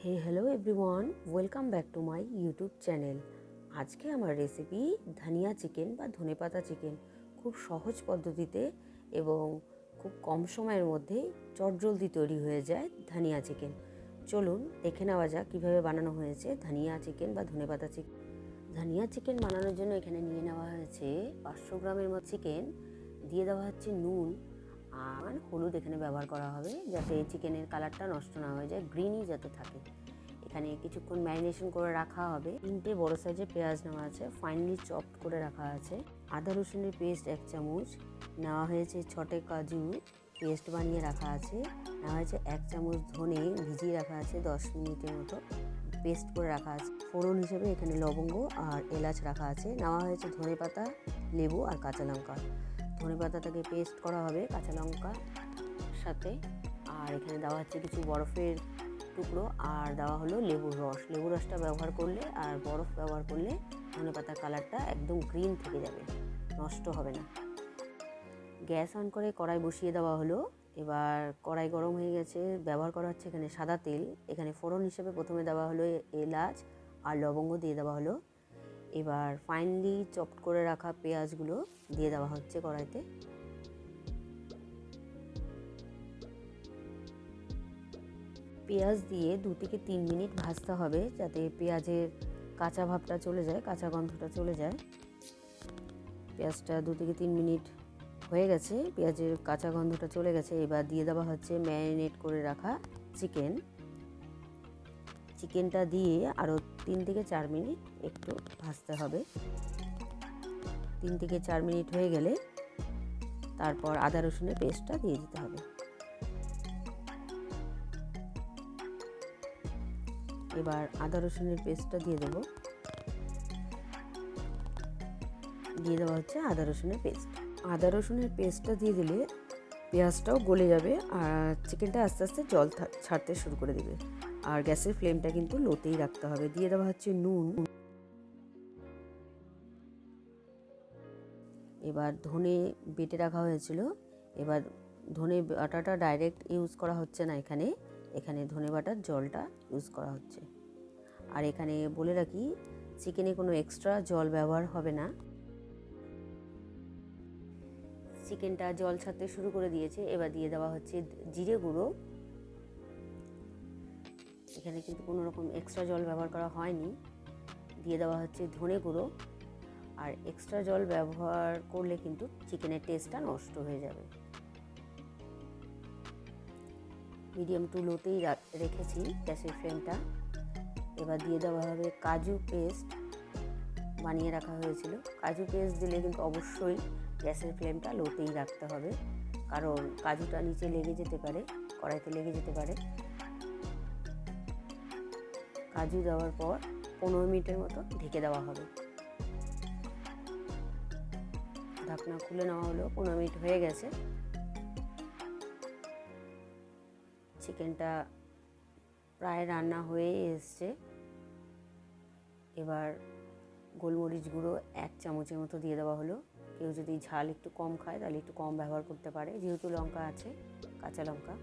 Hey hello everyone welcome back to my YouTube channel আজকে আমার recipe ধনিয়া chicken বা ধনেপাতা চিকেন খুব সহজ পদ্ধতিতে এবং খুব কম সময়ের মধ্যে চটজলদি তৈরি হয়ে যায় ধনিয়া চিকেন চলুন দেখে নেওয়া যাক কীভাবে বানানো হয়েছে ধনিয়া চিকেন বা ধনেপাতা চিকেন ধনিয়া চিকেন বানানোর জন্য এখানে নিয়ে নেওয়া হয়েছে পাঁচশো গ্রামের মতো চিকেন দিয়ে দেওয়া হচ্ছে নুন আর হলুদ এখানে ব্যবহার করা হবে যাতে চিকেনের কালারটা নষ্ট না হয়ে যায় গ্রিনই যাতে থাকে। এখানে কিছুক্ষণ ম্যারিনেশন করে রাখা হবে। তিনটে বড় সাইজের পেঁয়াজ নেওয়া আছে ফাইনালি চপড করে রাখা আছে। আদা রসুনের পেস্ট এক চামচ, নেওয়া হয়েছে ছটে কাজু পেস্ট বানিয়ে রাখা আছে। নেওয়া হয়েছে এক চামচ ধনে ভিজিয়ে রাখা আছে দশ মিনিটের মতো পেস্ট করে রাখা আছে। ফোড়ন হিসেবে এখানে লবঙ্গ আর এলাচ রাখা আছে। নেওয়া হয়েছে ধনে পাতা লেবু আর কাঁচা লঙ্কা। ধনে পাতাটাকে পেস্ট করা হবে, কাঁচা লঙ্কা সাথে। আর এখানে দেওয়া হচ্ছে কিছু বরফের টুকরো, আর দেওয়া হলো লেবুর রস। লেবুর রসটা ব্যবহার করলে আর বরফ ব্যবহার করলে ধনে পাতার কালারটা একদম গ্রিন থেকে যাবে, নষ্ট হবে না। গ্যাস অন করে কড়াই বসিয়ে দেওয়া হলো। এবার কড়াই গরম হয়ে গেছে, ব্যবহার করা হচ্ছে এখানে সাদা তেল। এখানে ফোড়ন হিসেবে প্রথমে দেওয়া হলো এলাচ, আর লবঙ্গ দিয়ে দেওয়া হলো এবার ফাইনালি চপড করে রাখা পেঁয়াজগুলো দিয়ে দেওয়া হচ্ছে কড়াইতে। পেঁয়াজ দিয়ে দু থেকে তিন মিনিট ভাজতে হবে যাতে পেঁয়াজের কাঁচা ভাবটা চলে যায়, কাঁচা গন্ধটা চলে যায়। পেঁয়াজটা দু থেকে তিন মিনিট হয়ে গেছে, পেঁয়াজের কাঁচা গন্ধটা চলে গেছে। এবার দিয়ে দেওয়া হচ্ছে ম্যারিনেট করে রাখা চিকেন। চিকেনটা দিয়ে আরও তিন থেকে চার মিনিট একটু ভাজতে হবে। তিন থেকে চার মিনিট হয়ে গেলে তারপর আদা রসুনের পেস্টটা দিয়ে দিতে হবে। এবার আদা রসুনের পেস্টটা দিয়ে দেব। দিয়ে দেওয়া হচ্ছে আদা রসুনের পেস্ট। আদা রসুনের পেস্টটা দিয়ে দিলে পেঁয়াজটাও গলে যাবে আর চিকেনটা আস্তে আস্তে জল ছাড়তে শুরু করে দেবে। আর গ্যাসের ফ্লেমটা কিন্তু লোতেই রাখতে হবে। দিয়ে দেওয়া হচ্ছে নুন। এবার ধনে বেটে রাখা হয়েছিল। এবার ধনে বাটাটা ডাইরেক্ট ইউজ করা হচ্ছে না এখানে। এখানে ধনে বাটার জলটা ইউজ করা হচ্ছে। আর এখানে বলে রাখি, চিকেনে কোনো এক্সট্রা জল ব্যবহার হবে না। চিকেনটা জল ছাড়তে শুরু করে দিয়েছে। এবার দিয়ে দেওয়া হচ্ছে জিরে গুঁড়ো। এখানে কিন্তু কোনো রকম এক্সট্রা জল ব্যবহার করা হয়নি। দিয়ে দেওয়া হচ্ছে ধনে গুঁড়ো। আর এক্সট্রা জল ব্যবহার করলে কিন্তু চিকেনের টেস্টটা নষ্ট হয়ে যাবে। মিডিয়াম টু লোতেই রেখেছি গ্যাসের ফ্লেমটা। এবার দিয়ে দেওয়া হবে কাজু পেস্ট বানিয়ে রাখা হয়েছিল। কাজু পেস্ট দিলে কিন্তু অবশ্যই গ্যাসের ফ্লেমটা লোতেই রাখতে হবে। কারণ কাজুটা নিচে লেগে যেতে পারে, কড়াইতে লেগে যেতে পারে। কাজু দেওয়ার পর পনেরো মিনিটের মতো ঢেকে দেওয়া হবে। ঢাকনা খুলে নেওয়া হলো, পনেরো মিনিট হয়ে গেছে। চিকেনটা প্রায় রান্না হয়ে এসছে। এবার গোলমরিচ গুঁড়ো এক চামচের মতো দিয়ে দেওয়া হলো। কেউ যদি ঝাল একটু কম খায়, তাহলে একটু কম ব্যবহার করতে পারে। যেহেতু লঙ্কা আছে, কাঁচা লঙ্কা।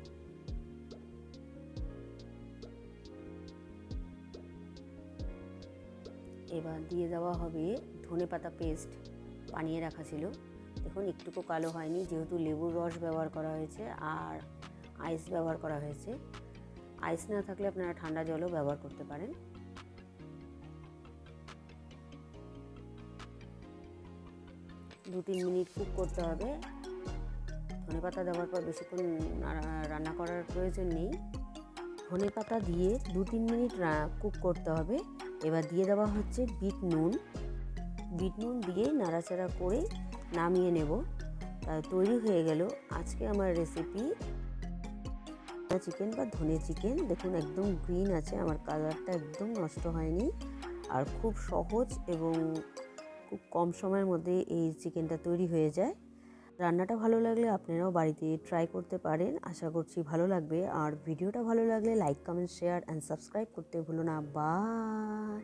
এবার দিয়ে দেওয়া হবে ধনে পাতা পেস্ট বানিয়ে রাখা ছিল। দেখুন, একটুকু কালো হয়নি, যেহেতু লেবুর রস ব্যবহার করা হয়েছে আর আইস ব্যবহার করা হয়েছে। আইস না থাকলে আপনারা ঠান্ডা জলও ব্যবহার করতে পারেন। দু তিন মিনিট কুক করতে হবে। ধনে পাতা দেওয়ার পর বেশিক্ষণ রান্না করার প্রয়োজন নেই। ধনে পাতা দিয়ে দু তিন মিনিট কুক করতে হবে। এবার দিয়ে দেওয়া হচ্ছে বিট নুন। বিট নুন দিয়ে নাড়াচাড়া করে নামিয়ে নেব। তৈরি হয়ে গেল আজকে আমার রেসিপি চিকেন বা ধনে চিকেন দেখুন একদম গ্রিন আছে, আমার কালারটা একদম নষ্ট হয়নি। আর খুব সহজ এবং খুব কম সময়ের মধ্যে এই চিকেনটা তৈরি হয়ে যায়। রান্নাটা ভালো লাগলে আপনারাও বাড়িতে ট্রাই করতে পারেন। আশা করছি ভালো লাগবে। আর ভিডিওটা ভালো লাগলে like comment share and subscribe করতে ভুলো না। বাই